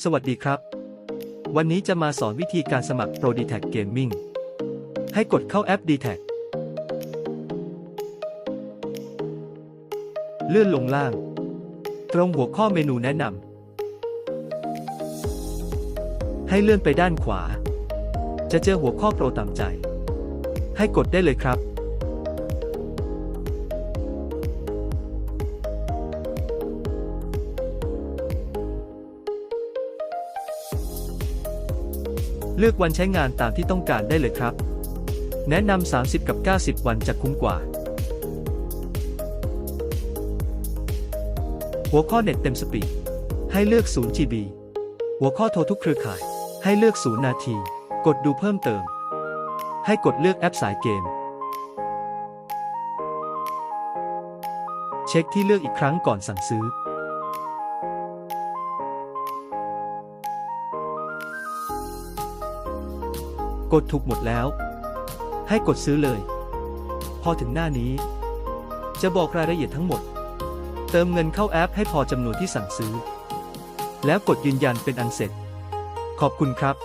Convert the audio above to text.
สวัสดีครับ วันนี้จะมาสอนวิธีการสมัคร Pro d t a c Gaming ให้กดเข้าแอป d t a c เลื่อนลงล่าง ตรงหัวข้อเมนูแนะนำ ให้เลื่อนไปด้านขวา จะเจอหัวข้อโปรตามใจ ให้กดได้เลยครับ เลือกวันใช้งานตามที่ต้องการได้เลยครับ แนะนำ 30 กับ 90 วันจะคุ้มกว่า หัวข้อเน็ตเต็มสปีดให้เลือก 0 GB หัวข้อโทรทุกเครือข่าย ให้เลือก 0 นาที กดดูเพิ่มเติม ให้กดเลือกแอปสายเกม เช็คที่เลือกอีกครั้งก่อนสั่งซื้อ กดถูกหมดแล้ว ให้กดซื้อเลย พอถึงหน้านี้ จะบอกรายละเอียดทั้งหมด เติมเงินเข้าแอปให้พอจำนวนที่สั่งซื้อ แล้วกดยืนยันเป็นอันเสร็จ ขอบคุณครับ